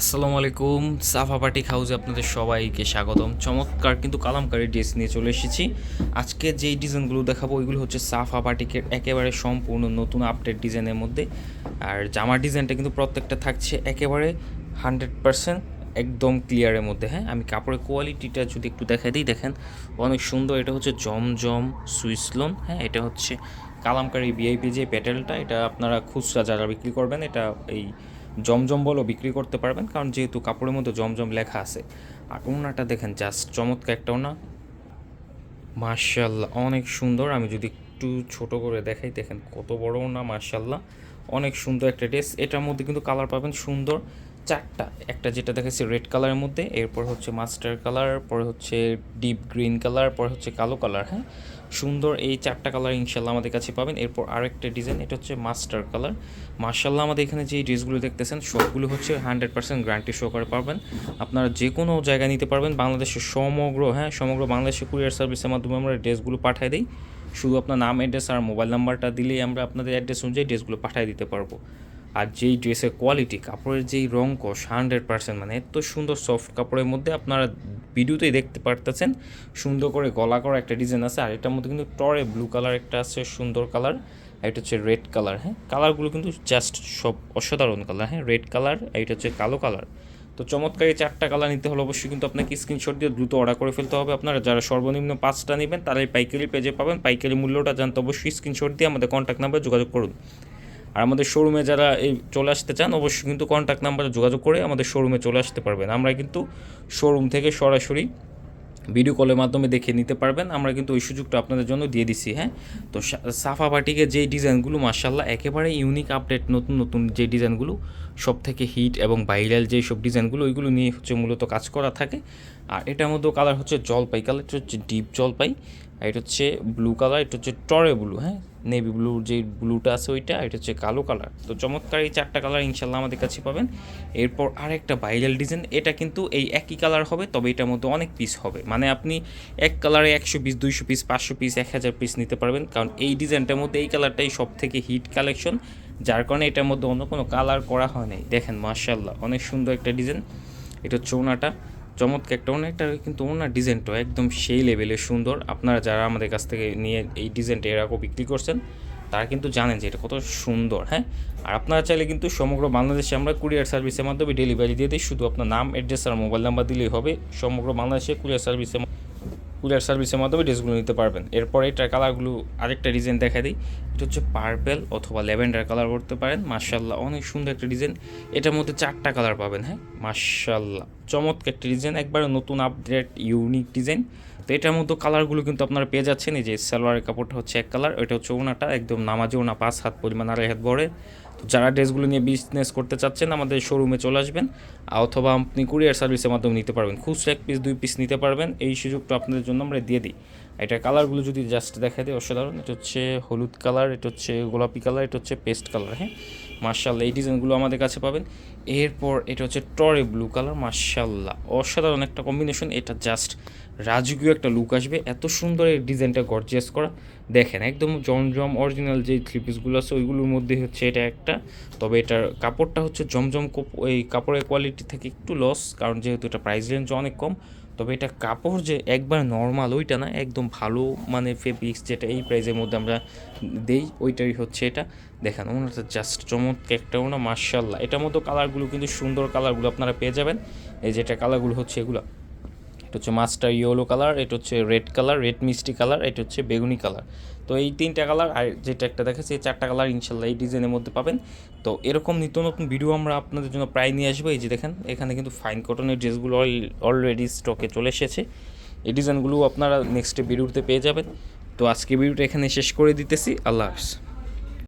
আসসালামু আলাইকুম, সাফা পার্টি হাউসে আপনাদের সবাইকে স্বাগতম। চমৎকার কিন্তু কালামকারী ড্রেস নিয়ে চলে এসেছি। আজকে যেই ডিজাইনগুলো দেখাবো, ওইগুলো হচ্ছে সাফা পার্টিকের একেবারে সম্পূর্ণ নতুন আপডেট ডিজাইনের মধ্যে। আর জামার ডিজাইনটা কিন্তু প্রত্যেকটা থাকছে একেবারে হান্ড্রেড পার্সেন্ট একদম ক্লিয়ারের মধ্যে হ্যাঁ? আমি কাপড়ের কোয়ালিটিটা যদি একটু দেখাই দিই, দেখেন অনেক সুন্দর, এটা হচ্ছে জমজম সুইসলোন হ্যাঁ? এটা হচ্ছে কালামকারী ভিআইপি যে প্যাটেলটা এটা আপনারা খুচরা যারা বিক্রি করবেন, এটা এই জমজম বলও বিক্রি করতে পারবেন, কারণ যেহেতু কাপড়ের মধ্যে জমজম লেখা আছে। আর ওনাটা দেখেন জাস্ট চমৎকার একটা ওনা। মার্শাল্লাহ অনেক সুন্দর। আমি যদি একটু ছোট করে দেখাই, দেখেন কত বড় ওনা মার্শাল্লাহ অনেক সুন্দর একটা ড্রেস। এটার মধ্যে কিন্তু কালার পাবেন সুন্দর চারটা। একটা যেটা দেখাচ্ছি রেড কালারের মধ্যে, এরপর হচ্ছে মাস্টার কালার পরে হচ্ছে ডিপ গ্রিন কালার পরে হচ্ছে কালো কালার হ্যাঁ? সুন্দর এই চারটা কালার ইনশাল্লাহ আমাদের কাছে পাবেন। এরপর আরেকটা ডিজাইন এটা হচ্ছে মাস্টার কালার মার্শাল্লাহ আমাদের এখানে যে ড্রেসগুলো দেখতেছেন, সবগুলো হচ্ছে হান্ড্রেড পার্সেন্ট গ্যারান্টি শো করে পারবেন আপনারা যে কোনো জায়গায় নিতে পারবেন, বাংলাদেশের সমগ্র হ্যাঁ সমগ্র বাংলাদেশের কুরিয়ার সার্ভিসের মাধ্যমে আমরা ড্রেসগুলো পাঠিয়ে দিই। শুধু আপনার নাম অ্যাড্রেস আর মোবাইল নাম্বারটা দিলেই আমরা আপনাদের অ্যাড্রেস অনুযায়ী ড্রেসগুলো পাঠিয়ে দিতে পারব। আর যেই ড্রেসের কোয়ালিটি কাপড়ের যেই রং কষ হান্ড্রেড পার্সেন্ট মানে এত সুন্দর সফট কাপড়ের মধ্যে আপনারা ভিডিওতেই দেখতে পারতেছেন। সুন্দর করে গলা করা একটা ডিজাইন আছে, আর এটার মধ্যে কিন্তু টরে ব্লু কালার একটা আছে, সুন্দর কালার এটা হচ্ছে রেড কালার হ্যাঁ? কালারগুলো কিন্তু জাস্ট সব অসাধারণ কালার হ্যাঁ? রেড কালার এটা হচ্ছে কালো কালার তো চমৎকার এই চারটা কালার নিতে হলে অবশ্যই কিন্তু আপনাকে স্ক্রিনশট দিয়ে দ্রুত অর্ডার করে ফেলতে হবে। আপনারা যারা সর্বনিম্ন পাঁচটা নেবেন তারাই পাইকারি পেজে পাবেন। পাইকারি মূল্যটা জানতে অবশ্যই স্ক্রিনশট দিয়ে আমাদের কন্ট্যাক্ট নাম্বারে যোগাযোগ করুন। আর আমাদের শোরুমে যারা এই চলে আসতে চান, অবশ্যই কিন্তু কন্ট্যাক্ট নাম্বারে যোগাযোগ করে আমাদের শোরুমে চলে আসতে পারবেন। আমরা কিন্তু শোরুম থেকে সরাসরি ভিডিও কলের মাধ্যমে দেখে নিতে পারবেন। আমরা কিন্তু ওই সুযোগটা আপনাদের জন্য দিয়ে দিচ্ছি হ্যাঁ? তো সাফা বাটিকের যে ডিজাইনগুলো মার্শাল্লাহ একেবারে ইউনিক আপডেট নতুন নতুন যে ডিজাইনগুলো সব থেকে হিট এবং ভাইরাল যেই সব ডিজাইনগুলো, ওইগুলো নিয়ে হচ্ছে মূলত কাজ করা থাকে। আর এটার মধ্যেও কালার হচ্ছে জলপাই কালারটা হচ্ছে ডিপ জলপাই। আর এটা হচ্ছে ব্লু কালার এটা হচ্ছে টরে ব্লু হ্যাঁ? নেভি ব্লুর যে ব্লুটা আছে ওইটা এটা হচ্ছে কালো কালার তো চমৎকার এই চারটা কালার ইনশাল্লাহ আমাদের কাছে পাবেন। এরপর আরেকটা ভাইরাল ডিজাইন এটা কিন্তু এই একই কালার হবে, তবে এটার মধ্যে অনেক পিস হবে। মানে আপনি এক কালারে একশো পিস দুইশো পিস পাঁচশো পিস এক হাজার পিস নিতে পারবেন। কারণ এই ডিজাইনটার মধ্যে এই কালারটাই সব থেকে হিট কালেকশন যার কারণে এটার মধ্যে অন্য কোনো কালার করা হয় নাই। দেখেন মার্শাল্লাহ অনেক সুন্দর একটা ডিজাইন এটা হচ্ছে ওনাটা। চমৎকার একটা অনেকটা কিন্তু ওনার ডিজাইনটা একদম সেই লেভেলে সুন্দর। আপনারা যারা আমাদের কাছ থেকে নিয়ে এই ডিজাইনটা এরকম বিক্রি করছেন, তারা কিন্তু জানেন যে এটা কত সুন্দর হ্যাঁ? আর আপনারা চাইলে কিন্তু সমগ্র বাংলাদেশে আমরা কুরিয়ার সার্ভিসের মাধ্যমে ডেলিভারি দিয়ে দিই। শুধু আপনার নাম অ্যাড্রেস আর মোবাইল নাম্বার দিলেই হবে। সমগ্র বাংলাদেশে কুরিয়ার সার্ভিসের কুরিয়ার সার্ভিসের মাধ্যমে ড্রেসগুলো নিতে পারবেন। এরপর এটার কালারগুলো আরেকটা ডিজাইন দেখা দিই। এটা হচ্ছে পার্পেল অথবা ল্যাভেন্ডার কালার করতে পারেন। মার্শাল্লাহ অনেক সুন্দর একটা ডিজাইন। এটার মধ্যে চারটা কালার পাবেন হ্যাঁ? মার্শাল্লাহ চমৎকার একটা ডিজাইন। একবারে নতুন আপডেট ইউনিক ডিজাইন। তো এটার মধ্যে কালারগুলো কিন্তু আপনারা পেয়ে যাচ্ছেন। এই যে সালোয়ারের কাপড়টা হচ্ছে এক কালার ওটা হচ্ছে ওনাটা। একদম নামাজে ওনা পাঁচ হাত পরিমাণ আড়াই হাত বড়ে। যারা ড্রেসগুলো নিয়ে বিজনেস করতে চাচ্ছেন, আমাদের শোরুমে চলে আসবেন অথবা আপনি কুরিয়ার সার্ভিসের মাধ্যমে নিতে পারবেন। খুচরা এক পিস দুই পিস নিতে পারবেন। এই সুযোগটা আপনাদের জন্য আমরা দিয়ে দিই। এটা কালারগুলো যদি জাস্ট দেখা দিই, অসাধারণ। এটা হচ্ছে হলুদ কালার এটা হচ্ছে গোলাপি কালার এটা হচ্ছে পেস্ট কালার হ্যাঁ? মার্শাল্লাহ এই ডিজাইনগুলো আমাদের কাছে পাবেন। এরপর এটা হচ্ছে টরে ব্লু কালার মার্শাল্লাহ অসাধারণ একটা কম্বিনেশন, এটা জাস্ট রাজকীয় একটা লুক আসবে। এত সুন্দর এই ডিজাইনটা গর্জিয়াস করা। দেখেন, একদম জমজম অরিজিনাল যে থ্রি পিসগুলো আছে, ওইগুলোর মধ্যে হচ্ছে এটা একটা। তবে এটার কাপড়টা হচ্ছে জমজম ওই কাপড়ের কোয়ালিটি থেকে একটু লস কারণ যেহেতু এটা প্রাইস রেঞ্জ অনেক কম তবে এটা কাপড় যে একবার নর্মাল ওইটা না, একদম ভালো মানে ফেব্রিক্স যেটা এই প্রাইজের মধ্যে আমরা দেই ওইটাই হচ্ছে এটা। দেখেন, ওনাটা জাস্ট চমৎকার একটা ওনা মার্শাল্লাহ এটার মতো কালারগুলো কিন্তু সুন্দর কালারগুলো আপনারা পেয়ে যাবেন। এই যেটা কালারগুলো হচ্ছে এগুলো। এটা হচ্ছে মাস্টার ইয়েলো কালার এটা হচ্ছে রেড কালার রেড মিষ্টি কালার এটা হচ্ছে বেগুনি কালার তো এই তিনটা কালার আর যেটা একটা দেখাচ্ছি এই চারটা কালার ইনশাল্লাহ এই ডিজাইনের মধ্যে পাবেন। তো এরকম নিত্য নতুন ভিডিও আমরা আপনাদের জন্য প্রায় নিয়ে আসব। এই যে দেখেন, এখানে কিন্তু ফাইন কটনের ড্রেসগুলো অলরেডি স্টকে চলে এসেছে। এই ডিজাইনগুলো আপনারা নেক্সট ভিডিওতে পেয়ে যাবেন। তো আজকে ভিডিওটা এখানে শেষ করে দিতেছি। আল্লাহ হাফিজ।